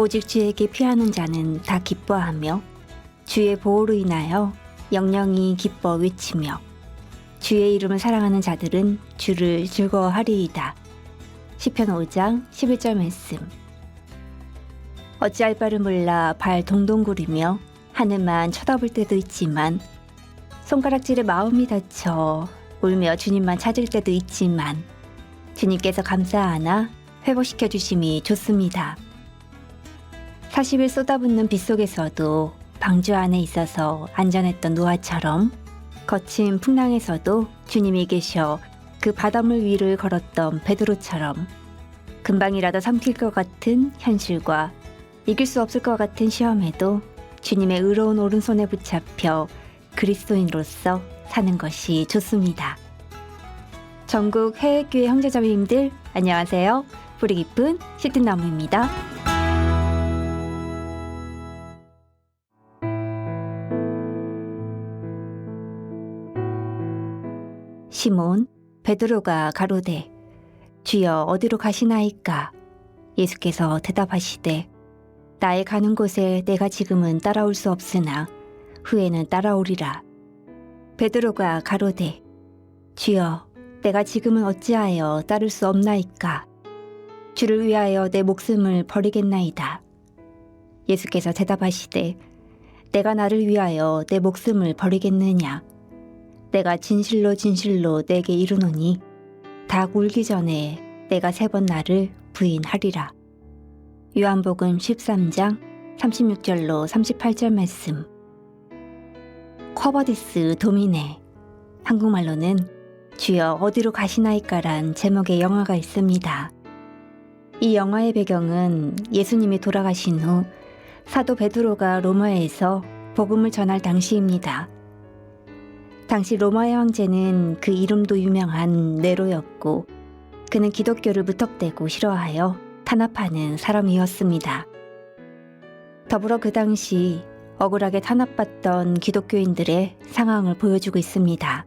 오직 주에게 피하는 자는 다 기뻐하며 주의 보호로 인하여 영영이 기뻐 외치며 주의 이름을 사랑하는 자들은 주를 즐거워하리이다. 시편 5장 11절 말씀. 어찌할 바를 몰라 발 동동 구리며 하늘만 쳐다볼 때도 있지만 손가락질에 마음이 다쳐 울며 주님만 찾을 때도 있지만 주님께서 감사하나 회복시켜 주심이 좋습니다. 40일 쏟아붓는 빗속에서도 방주 안에 있어서 안전했던 노아처럼 거친 풍랑에서도 주님이 계셔 그 바닷물 위를 걸었던 베드로처럼 금방이라도 삼킬 것 같은 현실과 이길 수 없을 것 같은 시험에도 주님의 의로운 오른손에 붙잡혀 그리스도인으로서 사는 것이 좋습니다. 전국 해외교회 형제자매님들 안녕하세요. 뿌리 깊은 시든나무입니다. 시몬 베드로가 가로되 주여 어디로 가시나이까? 예수께서 대답하시되 나의 가는 곳에 내가 지금은 따라올 수 없으나 후에는 따라오리라. 베드로가 가로되 주여 내가 지금은 어찌하여 따를 수 없나이까? 주를 위하여 내 목숨을 버리겠나이다. 예수께서 대답하시되 내가 나를 위하여 내 목숨을 버리겠느냐 내가 진실로 진실로 내게 이르노니 닭 울기 전에 내가 세 번 나를 부인하리라. 요한복음 13장 36절로 38절 말씀. 쿼버디스 도미네. 한국말로는 주여 어디로 가시나이까란 제목의 영화가 있습니다. 이 영화의 배경은 예수님이 돌아가신 후 사도 베드로가 로마에서 복음을 전할 당시입니다. 당시 로마의 황제는 그 이름도 유명한 네로였고 그는 기독교를 무턱대고 싫어하여 탄압하는 사람이었습니다. 더불어 그 당시 억울하게 탄압받던 기독교인들의 상황을 보여주고 있습니다.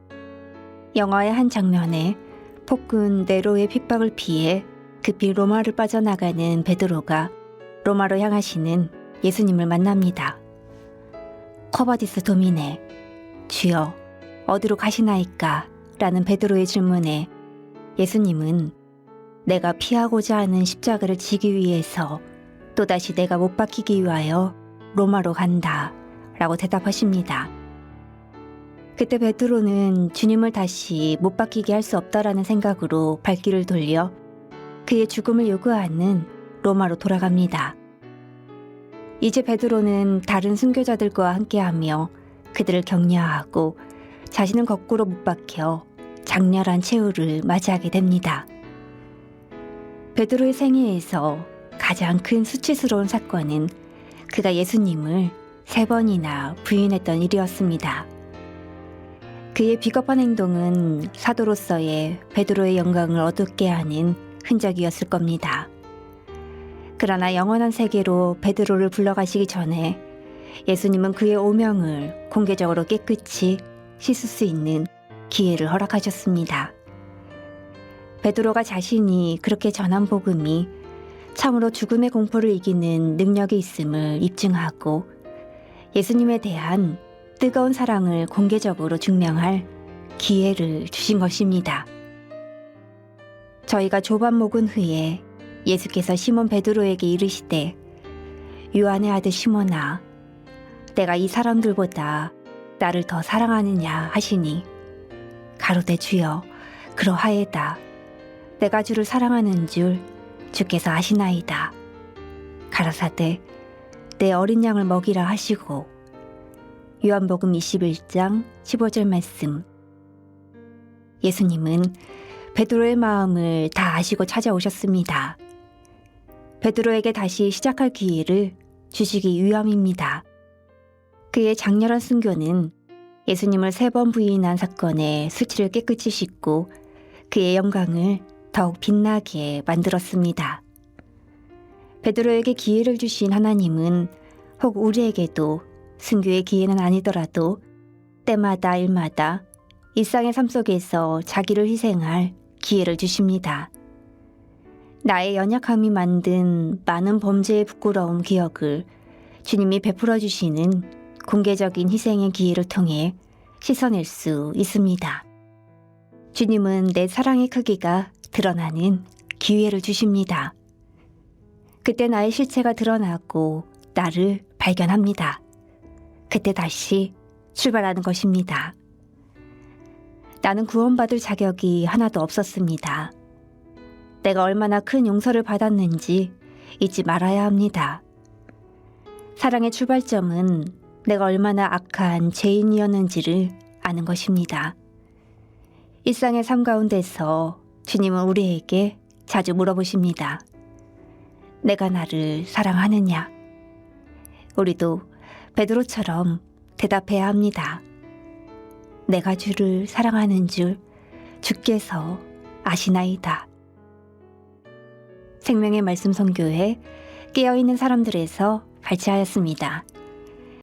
영화의 한 장면에 폭군 네로의 핍박을 피해 급히 로마를 빠져나가는 베드로가 로마로 향하시는 예수님을 만납니다. 커버디스 도미네, 주여, 어디로 가시나이까? 라는 베드로의 질문에 예수님은 내가 피하고자 하는 십자가를 지기 위해서 또다시 내가 못 박히기 위하여 로마로 간다. 라고 대답하십니다. 그때 베드로는 주님을 다시 못 박히게 할 수 없다라는 생각으로 발길을 돌려 그의 죽음을 요구하는 로마로 돌아갑니다. 이제 베드로는 다른 순교자들과 함께하며 그들을 격려하고 자신은 거꾸로 못 박혀 장렬한 최후를 맞이하게 됩니다. 베드로의 생애에서 가장 큰 수치스러운 사건은 그가 예수님을 세 번이나 부인했던 일이었습니다. 그의 비겁한 행동은 사도로서의 베드로의 영광을 어둡게 하는 흔적이었을 겁니다. 그러나 영원한 세계로 베드로를 불러가시기 전에 예수님은 그의 오명을 공개적으로 깨끗이 씻을 수 있는 기회를 허락하셨습니다. 베드로가 자신이 그렇게 전한 복음이 참으로 죽음의 공포를 이기는 능력이 있음을 입증하고 예수님에 대한 뜨거운 사랑을 공개적으로 증명할 기회를 주신 것입니다. 저희가 조반 목은 후에 예수께서 시몬 베드로에게 이르시되 요한의 아들 시몬아 내가 이 사람들보다 나를 더 사랑하느냐 하시니 가로되 주여 그러하에다 내가 주를 사랑하는 줄 주께서 아시나이다 가라사대 내 어린 양을 먹이라 하시고 요한복음 21장 15절 말씀 예수님은 베드로의 마음을 다 아시고 찾아오셨습니다. 베드로에게 다시 시작할 기회를 주시기 위함입니다. 그의 장렬한 순교는 예수님을 세 번 부인한 사건의 수치를 깨끗이 씻고 그의 영광을 더욱 빛나게 만들었습니다. 베드로에게 기회를 주신 하나님은 혹 우리에게도 순교의 기회는 아니더라도 때마다 일마다 일상의 삶 속에서 자기를 희생할 기회를 주십니다. 나의 연약함이 만든 많은 범죄의 부끄러운 기억을 주님이 베풀어 주시는 공개적인 희생의 기회를 통해 씻어낼 수 있습니다. 주님은 내 사랑의 크기가 드러나는 기회를 주십니다. 그때 나의 실체가 드러나고 나를 발견합니다. 그때 다시 출발하는 것입니다. 나는 구원받을 자격이 하나도 없었습니다. 내가 얼마나 큰 용서를 받았는지 잊지 말아야 합니다. 사랑의 출발점은 내가 얼마나 악한 죄인이었는지를 아는 것입니다. 일상의 삶 가운데서 주님은 우리에게 자주 물어보십니다. 내가 나를 사랑하느냐? 우리도 베드로처럼 대답해야 합니다. 내가 주를 사랑하는 줄 주께서 아시나이다. 생명의 말씀 선교회 깨어있는 사람들에서 발췌하였습니다.